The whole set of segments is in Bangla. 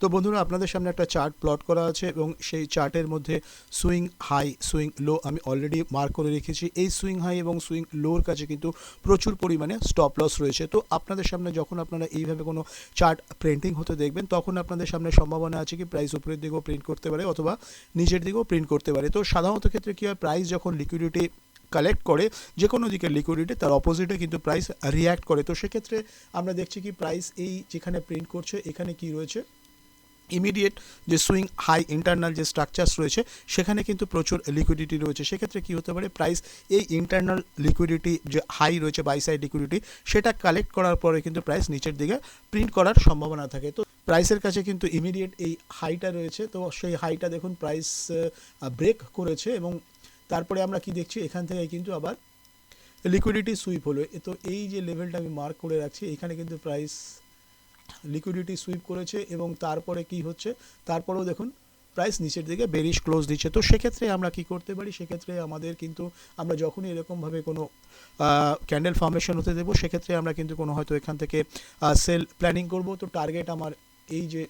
তো বন্ধুরা, আপনাদের সামনে একটা চার্ট প্লট করা আছে এবং সেই চার্টের মধ্যে সুইং হাই সুইং লো আমি অলরেডি মার্ক করে রেখেছি। এই সুইং হাই এবং সুইং লোর কাছে কিন্তু প্রচুর পরিমাণে স্টপ লস রয়েছে। তো আপনাদের সামনে যখন আপনারা এইভাবে কোনো চার্ট প্রিন্টিং হতে দেখবেন, তখন আপনাদের সামনে সম্ভাবনা আছে কি প্রাইস উপরের দিকেও প্রিন্ট করতে পারে অথবা নিচের দিকেও প্রিন্ট করতে পারে। তো সাধারণত ক্ষেত্রে কী হয় প্রাইস যখন লিকুইডিটি কালেক্ট করে যে কোনো দিকের লিকুইডিটি তার অপোজিটে কিন্তু প্রাইস রিয়্যাক্ট করে। তো সেক্ষেত্রে আমরা দেখছি কি প্রাইস এই যেখানে প্রিন্ট করছে, এখানে কি রয়েছে? ইমিডিয়েট যে সুইং হাই ইন্টারনাল যে স্ট্রাকচার্স রয়েছে, সেখানে কিন্তু প্রচুর লিকুইডিটি রয়েছে। সেক্ষেত্রে কী হতে পারে? প্রাইস এই ইন্টারনাল লিকুইডিটি যে হাই রয়েছে বাই সাইড লিকুইডিটি সেটা কালেক্ট করার পরে কিন্তু প্রাইস নিচের দিকে প্রিন্ট করার সম্ভাবনা থাকে। তো প্রাইসের কাছে কিন্তু ইমিডিয়েট এই হাইটা রয়েছে। তো সেই হাইটা দেখুন প্রাইস ব্রেক করেছে এবং তারপরে আমরা কি দেখছি? এখান থেকে কিন্তু আবার লিকুইডিটি সুইপ হলো। তো এই যে লেভেলটা আমি মার্ক করে রাখছি, এখানে কিন্তু প্রাইস লিকুইডিটি সুইপ করেছে এবং তারপরে কি হচ্ছে? তারপরেও দেখুন প্রাইস নিচের দিকে বেরিশ ক্লোজ দিচ্ছে। তো সেক্ষেত্রে আমরা কি করতে পারি? সেক্ষেত্রে আমাদের কিন্তু আমরা যখনই এরকমভাবে কোনো ক্যান্ডেল ফর্মেশন হতে দেবো, সেক্ষেত্রে আমরা কিন্তু কোনো হয়তো এখান থেকে সেল প্ল্যানিং করব। তো টার্গেট আমার এই যে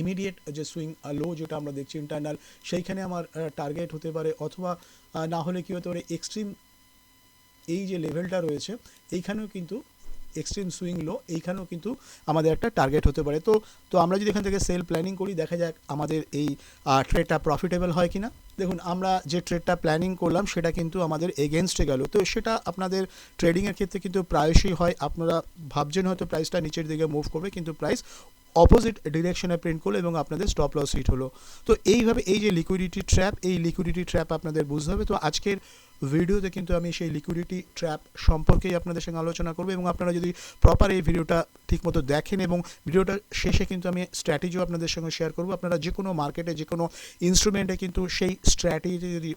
ইমিডিয়েট যে সুইং লো যেটা আমরা দেখছি ইন্টারনাল সেইখানে আমার টার্গেট হতে পারে। অথবা না হলে কী হতে পারে? এক্সট্রিম এই যে লেভেলটা রয়েছে, এইখানেও কিন্তু এক্সট্রিম সুইং লো এইখানেও কিন্তু আমাদের একটা টার্গেট হতে পারে। তো তো আমরা যদি এখান থেকে সেল প্ল্যানিং করি, দেখা যাক আমাদের এই ট্রেডটা প্রফিটেবল হয় কি না দেখুন, আমরা যে ট্রেডটা প্ল্যানিং করলাম, সেটা কিন্তু আমাদের এগেনস্টে গেল। তো সেটা আপনাদের ট্রেডিংয়ের ক্ষেত্রে কিন্তু প্রায়শই হয়। আপনারা ভাবছেন হয়তো প্রাইসটা নিচের দিকে মুভ করবে, কিন্তু প্রাইস অপোজিট ডিরেকশনে প্রিন্ট করল এবং আপনাদের স্টপ লস হিট হলো। তো এইভাবে এই যে লিকুইডিটি ট্র্যাপ এই লিকুইডিটি ট্র্যাপ আপনাদের বুঝতে হবে। তো আজকের ভিডিওতে কিন্তু আমি সেই লিকুইডিটি ট্র্যাপ সম্পর্কেই আপনাদের সঙ্গে আলোচনা করব এবং আপনারা যদি প্রপার এই ভিডিওটা ঠিকমতো দেখেন এবং ভিডিওটা শেষে কিন্তু আমি স্ট্র্যাটেজিও আপনাদের সঙ্গে শেয়ার করব। আপনারা যে কোনো মার্কেটে যে কোনো ইনস্ট্রুমেন্টে কিন্তু সেই স্ট্র্যাটেজি যদি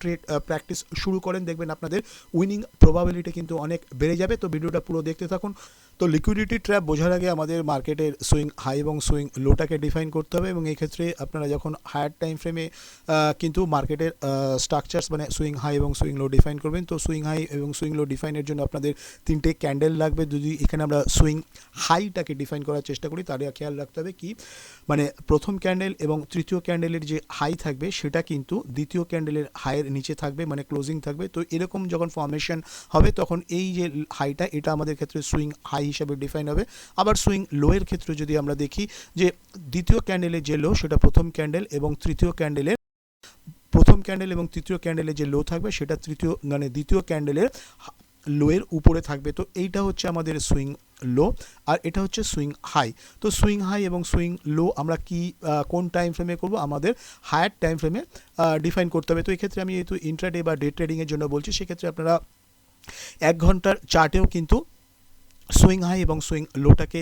ট্রেড প্র্যাকটিস শুরু করেন, দেখবেন আপনাদের উইনিং প্রবাবিলিটি কিন্তু অনেক বেড়ে যাবে। তো ভিডিওটা পুরো দেখতে থাকুন। তো লিকুইডিটি ট্র্যাপ বোঝার আগে আমাদের মার্কেটের সুইং হাই এবং সুইং লোটাকে ডিফাইন করতে হবে এবং এই ক্ষেত্রে আপনারা যখন হায়ার টাইম ফ্রেমে কিন্তু মার্কেটের স্ট্রাকচার্স মানে সুইং হাই এবং সুইং লো ডিফাইন করবেন, তো সুইং হাই এবং সুইং লো ডিফাইনের জন্য আপনাদের তিনটে ক্যান্ডেল লাগবে। যদি এখানে আমরা সুইং হাইটাকে ডিফাইন করার চেষ্টা করি, তাহলে খেয়াল রাখতে হবে কি মানে প্রথম ক্যান্ডেল এবং তৃতীয় ক্যান্ডেলের যে হাই থাকবে, সেটা কিন্তু দ্বিতীয় ক্যান্ডেলের হাইয়ের নিচে থাকবে মানে ক্লোজিং থাকবে। তো এরকম যখন ফর্মেশন হবে, তখন এই যে হাইটা এটা আমাদের ক্ষেত্রে সুইং হাই হিসাবে ডিফাইন হবে। আবার সুইং লোয়ের ক্ষেত্রে যদি আমরা দেখি যে দ্বিতীয় ক্যান্ডেলের যে লো সেটা প্রথম ক্যান্ডেল এবং তৃতীয় ক্যান্ডেলের প্রথম ক্যান্ডেল এবং তৃতীয় ক্যান্ডেলে যে লো থাকবে, সেটা তৃতীয় মানে দ্বিতীয় ক্যান্ডেলের লোয়ের উপরে থাকবে। তো এইটা হচ্ছে আমাদের সুইং লো আর এটা হচ্ছে সুইং হাই তো সুইং হাই এবং সুইং লো আমরা কি কোন টাইম ফ্রেমে করব? আমাদের হায়ার টাইম ফ্রেমে ডিফাইন করতে হবে। তো এক্ষেত্রে আমি যেহেতু ইন্ট্রাডে বা ডে ট্রেডিংয়ের জন্য বলছি, সেক্ষেত্রে আপনারা এক ঘণ্টার চার্টেও কিন্তু সুইং হাই এবং সুইং লোটাকে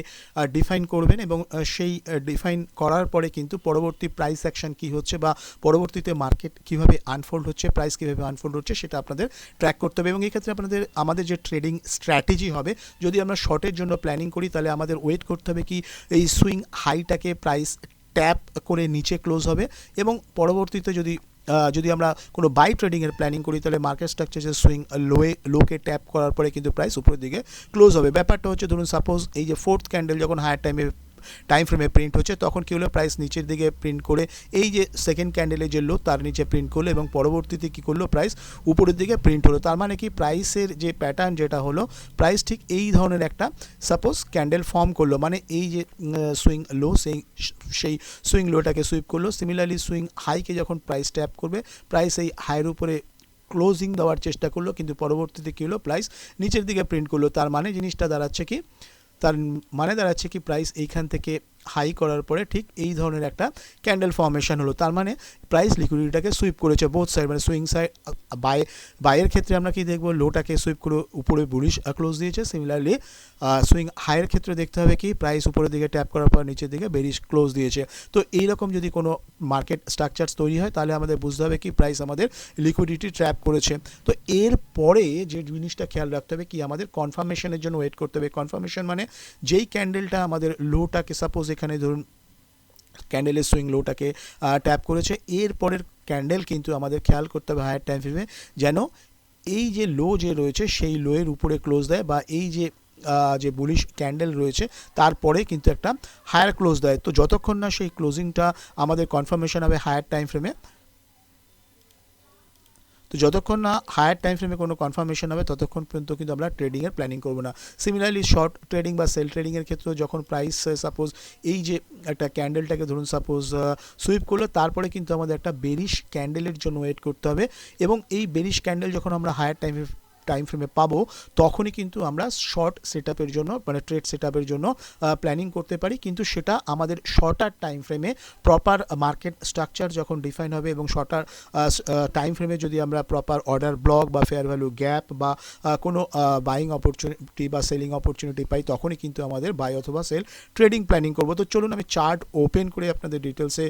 ডিফাইন করবেন এবং সেই ডিফাইন করার পরে কিন্তু পরবর্তী প্রাইস অ্যাকশন কী হচ্ছে বা পরবর্তীতে মার্কেট কীভাবে আনফোল্ড হচ্ছে প্রাইস কীভাবে আনফোল্ড হচ্ছে সেটা আপনাদের ট্র্যাক করতে হবে। এবং এক্ষেত্রে আপনাদের, আমাদের যে ট্রেডিং স্ট্র্যাটেজি হবে, যদি আমরা শর্টের জন্য প্ল্যানিং করি, তাহলে আমাদের ওয়েট করতে হবে কি এই সুইং হাইটাকে প্রাইস ট্যাপ করে নিচে ক্লোজ হবে এবং পরবর্তীতে যদি যদি আমরা কোনো বাই ট্রেডিংয়ের প্ল্যানিং করি, তাহলে মার্কেট স্ট্রাকচার সুইং লোয়ে লোকে ট্যাপ করার পরে কিন্তু প্রাইস উপরের দিকে ক্লোজ হবে। ব্যাপারটা হচ্ছে, ধরুন সাপোজ এই যে ফোর্থ ক্যান্ডেল যখন হায়ার টাইমে টাইম ফ্রেমে প্রিন্ট হচ্ছে, তখন কী হলো? প্রাইস নিচের দিকে প্রিন্ট করে এই যে সেকেন্ড ক্যান্ডেলে যে লো তার নিচে প্রিন্ট করল এবং পরবর্তীতে কী করল? প্রাইস উপরের দিকে প্রিন্ট হলো। তার মানে কি? প্রাইসের যে প্যাটার্ন যেটা হলো প্রাইস ঠিক এই ধরনের একটা সাপোজ ক্যান্ডেল ফর্ম করল। মানে এই যে সুইং লো সেই সেই সুইং লোটাকে সুইপ করল। সিমিলারলি সুইং হাইকে যখন প্রাইস ট্যাপ করবে প্রাইস এই হাইয়ের উপরে ক্লোজিং দেওয়ার চেষ্টা করল। কিন্তু পরবর্তীতে কী হলো? প্রাইস নিচের দিকে প্রিন্ট করল। তার মানে জিনিসটা দাঁড়াচ্ছে কি? তার মানে দাঁড়াচ্ছে কি প্রাইস এইখান থেকে হাই করার পরে ঠিক এই ধরনের একটা ক্যান্ডেল ফর্মেশন হলো। তার মানে প্রাইস লিকুইডিটিটাকে সুইপ করেছে বোথ সাইড মানে সুইং সাইড বাই বাইয়ের ক্ষেত্রে আমরা কি দেখব? লোটাকে সুইপ করে উপরে বুলিশ ক্লোজ দিয়েছে। সিমিলারলি সুইং হাইয়ের ক্ষেত্রে দেখতে হবে কি? প্রাইস উপরের দিকে ট্যাপ করার পর নিচের দিকে বেরিশ ক্লোজ দিয়েছে। তো এইরকম যদি কোনো মার্কেট স্ট্রাকচারস তৈরি হয়, তাহলে আমাদের বুঝতে হবে কি? প্রাইস আমাদের লিকুইডিটি ট্র্যাপ করেছে। তো এর পরে যে জিনিসটা খেয়াল রাখতে হবে কি? আমাদের কনফার্মেশনের জন্য ওয়েট করতে হবে। কনফার্মেশন মানে যেই ক্যান্ডেলটা আমাদের লোটাকে সাপোজ এখানে ধরুন ক্যান্ডেলের সুইং লোটাকে ট্যাপ করেছে। এর পরের ক্যান্ডেল কিন্তু আমাদের খেয়াল করতে হবে হায়ার টাইম ফ্রেমে যেন এই যে লো যে রয়েছে, সেই লোয়ের উপরে ক্লোজ দেয় বা এই যে যে বুলিশ ক্যান্ডেল রয়েছে তারপরে কিন্তু একটা হায়ার ক্লোজ দেয়। তো যতক্ষণ না সেই ক্লোজিংটা আমাদের কনফার্মেশন হবে হায়ার টাইম ফ্রেমে তো যতক্ষণ না হায়ার টাইম ফ্রেমে কোনো কনফার্মেশন হবে, ততক্ষণ পর্যন্ত কিন্তু আমরা ট্রেডিংয়ের প্ল্যানিং করব না। সিমিলারলি শর্ট ট্রেডিং বা সেল ট্রেডিংয়ের ক্ষেত্রে যখন প্রাইস সাপোজ এই যে একটা ক্যান্ডেলটাকে ধরুন সাপোজ সুইপ করল, তারপরে কিন্তু আমাদের একটা বেরিশ ক্যান্ডেলের জন্য ওয়েট করতে হবে এবং এই বেরিশ ক্যান্ডেল যখন আমরা হায়ার টাইম টাইম ফ্রেমে পাবো, তখনই কিন্তু আমরা শর্ট সেট জন্য মানে ট্রেড সেট জন্য প্ল্যানিং করতে পারি। কিন্তু সেটা আমাদের শর্টার টাইম ফ্রেমে প্রপার মার্কেট স্ট্রাকচার যখন ডিফাইন হবে এবং শর্টার টাইম ফ্রেমে যদি আমরা প্রপার অর্ডার ব্লক বা ফেয়ার ভ্যালু গ্যাপ বা কোনো বাইং অপরচুনিটি বা সেলিং অপরচুনিটি পাই, তখনই কিন্তু আমাদের বাই অথবা সেল ট্রেডিং প্ল্যানিং করব। তো চলুন আমি চার্ট ওপেন করে আপনাদের ডিটেলসে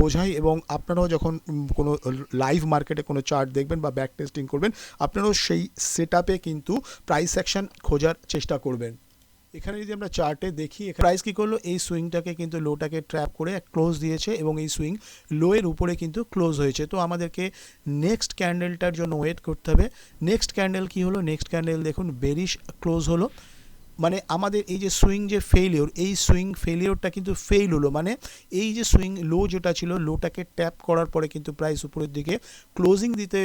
বোঝাই এবং আপনারাও যখন কোনো লাইভ মার্কেটে কোনো চার্ট দেখবেন বা ব্যাক টেস্টিং করবেন, আপনারাও সেই সেট কিন্তু প্রাইস সেকশন খোঁজার চেষ্টা করবেন। এখানে যদি আমরা চার্টে দেখি প্রাইস কী করল? এই সুইংটাকে কিন্তু লোটাকে ট্র্যাপ করে ক্লোজ দিয়েছে এবং এই সুইং লোয়ের উপরে কিন্তু ক্লোজ হয়েছে। তো আমাদেরকে নেক্সট ক্যান্ডেলটার জন্য ওয়েট করতে হবে। নেক্সট ক্যান্ডেল কী হলো? নেক্সট ক্যান্ডেল দেখুন বেরিশ ক্লোজ হলো। মানে আমাদের এই যে সুইং যে ফেলিওর এই সুইং ফেলিওরটা কিন্তু ফেল হলো। মানে এই যে সুইং লো যেটা ছিল লোটাকে ট্যাপ করার পরে কিন্তু প্রাইস উপরের দিকে ক্লোজিং দিতে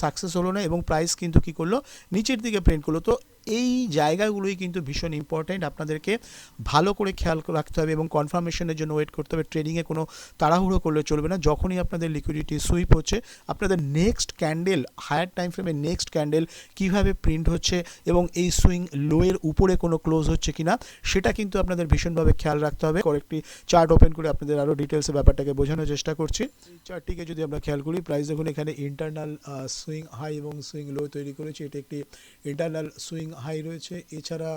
সাকসেস হলো না এবং প্রাইস কিন্তু কি করল? নিচের দিকে প্রিন্ট করল। তো এই জায়গাগুলোই কিন্তু ভীষণ ইম্পর্ট্যান্ট আপনাদেরকে ভালো করে খেয়াল রাখতে হবে এবং কনফার্মেশনের জন্য ওয়েট করতে হবে। ট্রেডিংয়ে কোনো তাড়াহুড়ো করলে চলবে না। যখনই আপনাদের লিকুইডিটি সুইপ হচ্ছে, আপনাদের নেক্সট ক্যান্ডেল হায়ার টাইম ফ্রেমে নেক্সট ক্যান্ডেল কীভাবে প্রিন্ট হচ্ছে এবং এই সুইং লোয়ের উপরে কোনো ক্লোজ হচ্ছে কি না সেটা কিন্তু আপনাদের ভীষণভাবে খেয়াল রাখতে হবে। কয়েকটি চার্ট ওপেন করে আপনাদের আরও ডিটেলসে ব্যাপারটাকে বোঝানোর চেষ্টা করছি। চার্টটিকে যদি আমরা খেয়াল করি প্রাইস দেখুন এখানে ইন্টারনাল সুইং হাই এবং সুইং লো তৈরি করেছে। এটা একটি ইন্টারনাল সুইং হাই রয়েছে। এছাড়া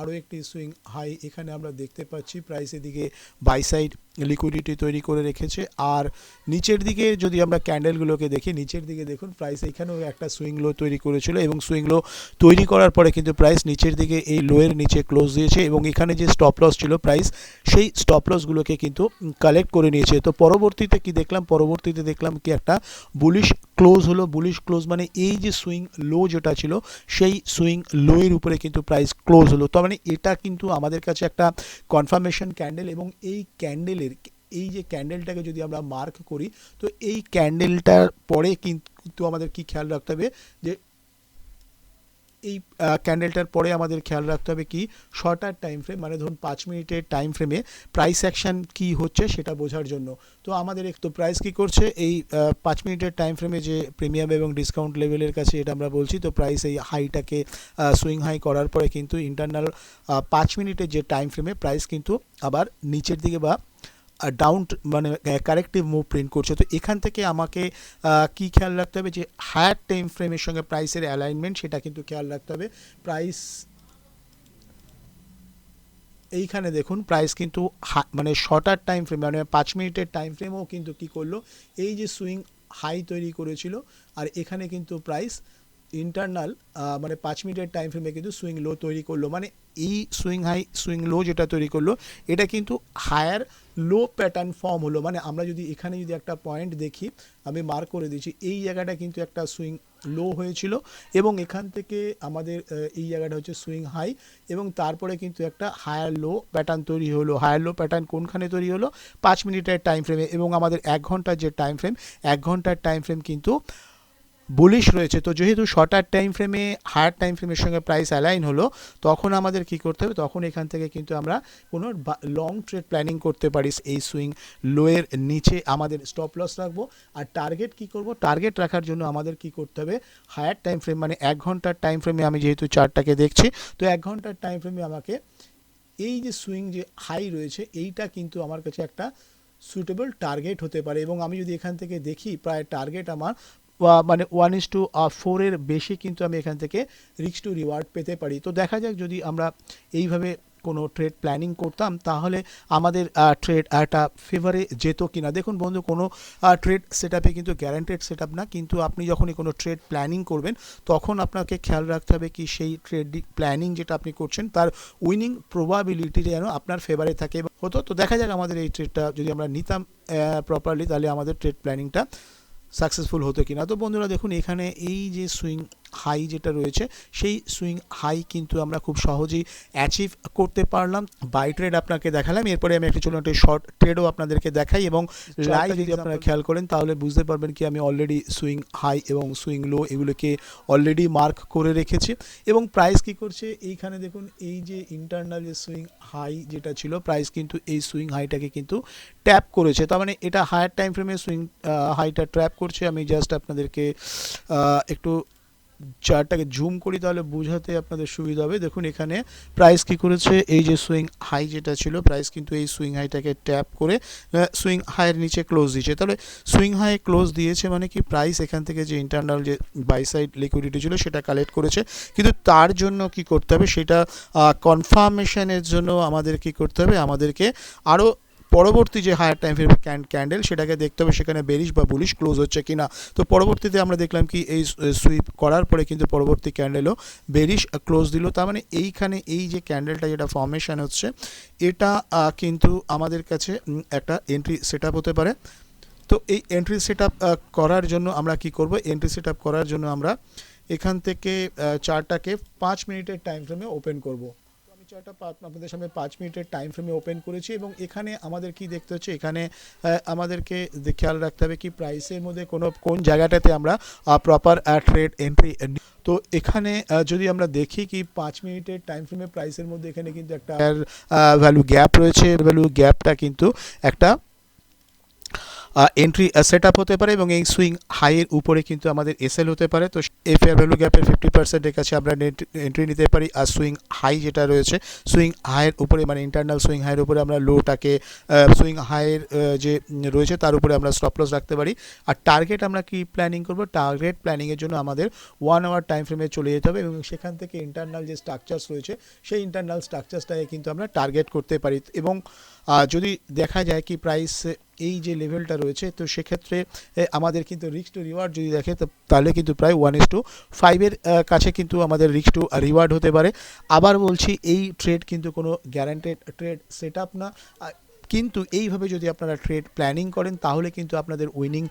আরও একটি সুইং হাই এখানে আমরা দেখতে পাচ্ছি। প্রাইসের দিকে বাই সাইড লিকুইডিটি তৈরি করে রেখেছে। আর নিচের দিকে যদি আমরা ক্যান্ডেলগুলোকে দেখি, নিচের দিকে দেখুন প্রাইস এখানেও একটা সুইং লো তৈরি করেছিল এবং সুইং লো তৈরি করার পরে কিন্তু প্রাইস নিচের দিকে এই লোয়ের নিচে ক্লোজ দিয়েছে এবং এখানে যে স্টপ লস ছিল প্রাইস সেই স্টপ লসগুলোকে কিন্তু কালেক্ট করে নিয়েছে। তো পরবর্তীতে কি দেখলাম? পরবর্তীতে দেখলাম কি একটা বুলিশ ক্লোজ হলো। বুলিশ ক্লোজ মানে এই যে সুইং লো যেটা ছিল, সেই সুইং লোয়ের উপরে কিন্তু প্রাইস ক্লোজ হলো। তো মানে এটা কিন্তু আমাদের কাছে একটা কনফার্মেশন ক্যান্ডেল এবং এই ক্যান্ডেলের এই যে ক্যান্ডেলটাকে যদি আমরা মার্ক করি, তো এই ক্যান্ডেলটার পরে কিন্তু আমাদের কি খেয়াল রাখতে হবে? যে এই ক্যান্ডেলটার পরে আমাদের খেয়াল রাখতে হবে কি? শর্টার টাইম ফ্রেম মানে ধরুন পাঁচ মিনিটের টাইম ফ্রেমে প্রাইস অ্যাকশন কি হচ্ছে সেটা বোঝার জন্য। তো আমাদের একটু প্রাইস কি করছে? এই পাঁচ মিনিটের টাইম ফ্রেমে যে প্রিমিয়াম এবং ডিসকাউন্ট লেভেলের কাছে এটা আমরা বলছি, তো প্রাইস এই হাইটাকে সুইং হাই করার পরে কিন্তু ইন্টারনাল পাঁচ মিনিটের যে টাইম ফ্রেমে প্রাইস কিন্তু আবার নিচের দিকে বা ডাউন মানে কারেক্টিভ মুভ প্রিন্ট করছে। তো এখান থেকে আমাকে কি খেয়াল রাখতে হবে? যে হায়ার টাইম ফ্রেমের সঙ্গে প্রাইসের অ্যালাইনমেন্ট সেটা কিন্তু খেয়াল রাখতে হবে। প্রাইস এইখানে দেখুন প্রাইস কিন্তু মানে শর্টার টাইম ফ্রেম মানে পাঁচ মিনিটের টাইম ফ্রেমও কিন্তু কি করল? এই যে সুইং হাই তৈরি করেছিল, আর এখানে কিন্তু প্রাইস ইন্টারনাল মানে পাঁচ মিনিটের টাইম ফ্রেমে কিন্তু সুইং লো তৈরি করল। মানে এই সুইং হাই সুইং লো যেটা তৈরি করল, এটা কিন্তু হায়ার লো প্যাটার্ন ফর্ম হলো। মানে আমরা যদি এখানে যদি একটা পয়েন্ট দেখি, আমি মার্ক করে দিচ্ছি, এই জায়গাটা কিন্তু একটা সুইং লো হয়েছিল এবং এখান থেকে আমাদের এই জায়গাটা হচ্ছে সুইং হাই এবং তারপরে কিন্তু একটা হায়ার লো প্যাটার্ন তৈরি হলো। হায়ার লো প্যাটার্ন কোনখানে তৈরি হলো? পাঁচ মিনিটের টাইম ফ্রেমে এবং আমাদের এক ঘণ্টার যে টাইম ফ্রেম এক ঘণ্টার টাইম ফ্রেম কিন্তু বুলিশ রয়েছে। তো যেহেতু শর্টার টাইম ফ্রেমে হায়ার টাইম ফ্রেমের সঙ্গে প্রাইস অ্যালাইন হলো, তখন আমাদের কি করতে হবে? তখন এখান থেকে কিন্তু আমরা কোনো লং ট্রেড প্ল্যানিং করতে পারি। এই সুইং লোয়ের নিচে আমাদের স্টপ লস রাখব। আর টার্গেট কি করব? টার্গেট রাখার জন্য আমাদের কি করতে হবে? হায়ার টাইম ফ্রেম মানে এক ঘণ্টার টাইম ফ্রেমে আমি যেহেতু চারটাকে দেখছি, তো এক ঘণ্টার টাইম ফ্রেমে আমাকে এই যে সুইং যে হাই রয়েছে, এইটা কিন্তু আমার কাছে একটা সুটেবল টার্গেট হতে পারে। এবং আমি যদি এখান থেকে দেখি, প্রায় টার্গেট আমার মানে ওয়ান ইস টু ফোরের বেশি কিন্তু আমি এখান থেকে রিক্স টু রিওয়ার্ড পেতে পারি। তো দেখা যাক যদি আমরা এইভাবে কোনো ট্রেড প্ল্যানিং করতাম, তাহলে আমাদের ট্রেড একটা ফেভারে যেত কিনা। দেখুন বন্ধু, কোনো ট্রেড সেট কিন্তু গ্যারান্টেড সেট না, কিন্তু আপনি যখনই কোনো ট্রেড প্ল্যানিং করবেন, তখন আপনাকে খেয়াল রাখতে হবে কি সেই ট্রেড প্ল্যানিং যেটা আপনি করছেন, তার উইনিং প্রবাবিলিটি যেন আপনার ফেভারে থাকে হতো। তো দেখা যাক আমাদের এই ট্রেডটা যদি আমরা নিতাম প্রপারলি তাহলে আমাদের ট্রেড প্ল্যানিংটা সাকসেসফুল হতো কিনা। তো বন্ধুরা দেখুন এখানে এই যে সুইং হাই যেটা রয়েছে সেই সুইং হাই কিন্তু আমরা খুব সহজেই অ্যাচিভ করতে পারলাম। বাই ট্রেড আপনাকে দেখালাম। এরপরে আমি একটা চলুন একটা শর্ট ট্রেডও আপনাদেরকে দেখাই এবং লাইভ যদি আপনারা খেয়াল করেন তাহলে বুঝতে পারবেন কি আমি অলরেডি সুইং হাই এবং সুইং লো এগুলোকে অলরেডি মার্ক করে রেখেছি। এবং প্রাইস কি করছে? এইখানে দেখুন এই যে ইন্টারনাল যে সুইং হাই যেটা ছিল প্রাইস কিন্তু এই সুইং হাইটাকে কিন্তু ট্যাপ করেছে। তার মানে এটা হায়ার টাইম ফ্রেমে সুইং হাইটা ট্র্যাপ করছে। আমি জাস্ট আপনাদেরকে একটু চার্টটাকে জুম করি তাহলে বোঝাতে আপনাদের সুবিধা হবে। দেখুন, এখানে প্রাইস কি করেছে? এই যে সুইং হাই যেটা ছিল প্রাইস কিন্তু এই সুইং হাইটাকে ট্যাপ করে সুইং হাইয়ের নিচে ক্লোজ দিয়েছে। তাহলে সুইং হাই ক্লোজ দিয়েছে মানে কি? প্রাইস এখান থেকে যে ইন্টারনাল যে বাই সাইড লিকুইডিটি ছিল, সেটা কালেক্ট করেছে। কিন্তু তার জন্য কি করতে হবে? সেটা কনফার্মেশনের জন্য আমাদের কি করতে হবে? আমাদেরকে আরও পরবর্তী যে হায়ার টাইম ফ্রেম ক্যান্ডেল সেটাকে দেখতে হবে সেখানে বেরিশ বা বুলিশ ক্লোজ হচ্ছে কি না তো পরবর্তীতে আমরা দেখলাম কি এই সুইপ করার পরে কিন্তু পরবর্তী ক্যান্ডেলও বেরিশ ক্লোজ দিল। তার মানে এইখানে এই যে ক্যান্ডেলটা যেটা ফর্মেশন হচ্ছে, এটা কিন্তু আমাদের কাছে একটা এন্ট্রি সেট হতে পারে। তো এই এন্ট্রি সেট করার জন্য আমরা কি করব? এন্ট্রি সেট করার জন্য আমরা এখান থেকে চারটাকে পাঁচ মিনিটের টাইম ফ্রেমে ওপেন করব। আমি আপনাদের সামনে পাঁচ মিনিটের টাইম ফ্রেমে ওপেন করেছি এবং এখানে আমাদের কি দেখতে হচ্ছে? এখানে আমাদেরকে খেয়াল রাখতে হবে কি প্রাইসের মধ্যে কোনো, কোন জায়গাটাতে আমরা প্রপার ট্রেড এন্ট্রি তো এখানে যদি আমরা দেখি কি পাঁচ মিনিটের টাইম ফ্রেমে প্রাইসের মধ্যে এখানে কিন্তু একটা ভ্যালু গ্যাপ রয়েছে। ভ্যালু গ্যাপটা কিন্তু একটা এন্ট্রি সেট আপ হতে পারে এবং এই সুইং হাইয়ের উপরে কিন্তু আমাদের এসএল হতে পারে। তো এই ফেয়ার ভ্যালু গ্যাপের ফিফটি পার্সেন্টের কাছে আমরা এন্ট্রি নিতে পারি। আর সুইং হাই যেটা রয়েছে সুইং হাইয়ের উপরে মানে ইন্টারনাল সুইং হাইয়ের উপরে আমরা লোটাকে সুইং হাইয়ের যে রয়েছে তার উপরে আমরা স্টপ লস রাখতে পারি। আর টার্গেট আমরা কি প্ল্যানিং করব? টার্গেট প্ল্যানিংয়ের জন্য আমাদের ওয়ান আওয়ার টাইম ফ্রেমে চলে যেতে হবে এবং সেখান থেকে ইন্টারনাল যে স্ট্রাকচার্স রয়েছে, সেই ইন্টারনাল স্ট্রাকচার্সটাকে কিন্তু আমরা টার্গেট করতে পারি। এবং যদি দেখা যায় কি প্রাইস এই যে লেভেলটা রয়েছে, তো সেক্ষেত্রে আমাদের কিন্তু রিক্স টু রিওয়ার্ড যদি দেখে তাহলে কিন্তু প্রায় ওয়ান ইস টু ফাইভের কাছে কিন্তু আমাদের রিক্স টু রিওয়ার্ড হতে পারে। আবার বলছি, এই ট্রেড কিন্তু কোনো গ্যারান্টেড ট্রেড সেট আপ না কিন্তু এইভাবে যদি আপনারা ট্রেড প্ল্যানিং করেন, তাহলে কিন্তু আপনাদের উইনিং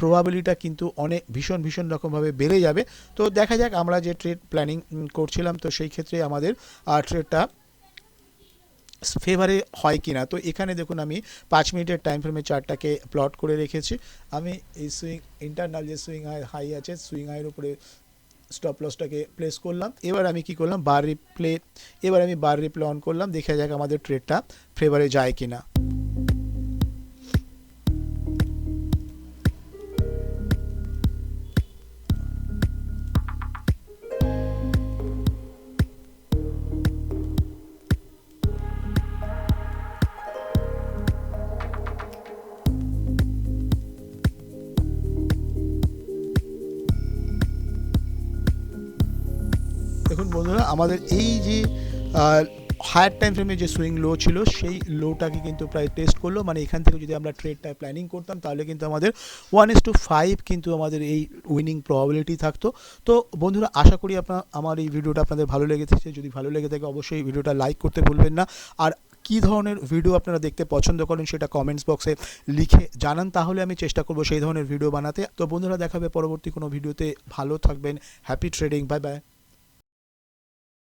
প্রবাবিলিটা কিন্তু অনেক ভীষণ ভীষণ রকমভাবে বেড়ে যাবে। তো দেখা যাক, আমরা যে ট্রেড প্ল্যানিং করছিলাম, তো সেই ক্ষেত্রে আমাদের ট্রেডটা ফেভারে হয় কি না তো এখানে দেখুন আমি পাঁচ মিনিটের টাইম ফ্রেমে চারটাকে প্লট করে রেখেছি। আমি এই সুইং ইন্টারনাল যে সুইং হাই হাই আছে সুইং হাইয়ের উপরে স্টপ লসটাকে প্লেস করলাম। এবার আমি কি করলাম? বার রিপ্লে এবার আমি বার রিপ্লে অন করলাম। দেখা যাক আমাদের ট্রেডটা ফেভারে যায় কি না আমাদের এই যে হায়ার টাইম ফ্রেমে যে সুইং লো ছিল, সেই লোটাকে কিন্তু প্রায় টেস্ট করল। মানে এখান থেকে যদি আমরা ট্রেডটা প্ল্যানিং করতাম, তাহলে কিন্তু আমাদের ওয়ান ইস টু ফাইভ কিন্তু আমাদের এই উইনিং প্রবাবিলিটি থাকতো। তো বন্ধুরা, আশা করি আপনার, আমার এই ভিডিওটা আপনাদের ভালো লেগেছে। যদি ভালো লেগে থাকে, অবশ্যই ভিডিওটা লাইক করতে ভুলবেন না। আর কী ধরনের ভিডিও আপনারা দেখতে পছন্দ করেন, সেটা কমেন্টস বক্সে লিখে জানান। তাহলে আমি চেষ্টা করব সেই ধরনের ভিডিও বানাতে। তো বন্ধুরা, দেখাবে পরবর্তী কোনো ভিডিওতে ভালো থাকবেন। Happy trading bye bye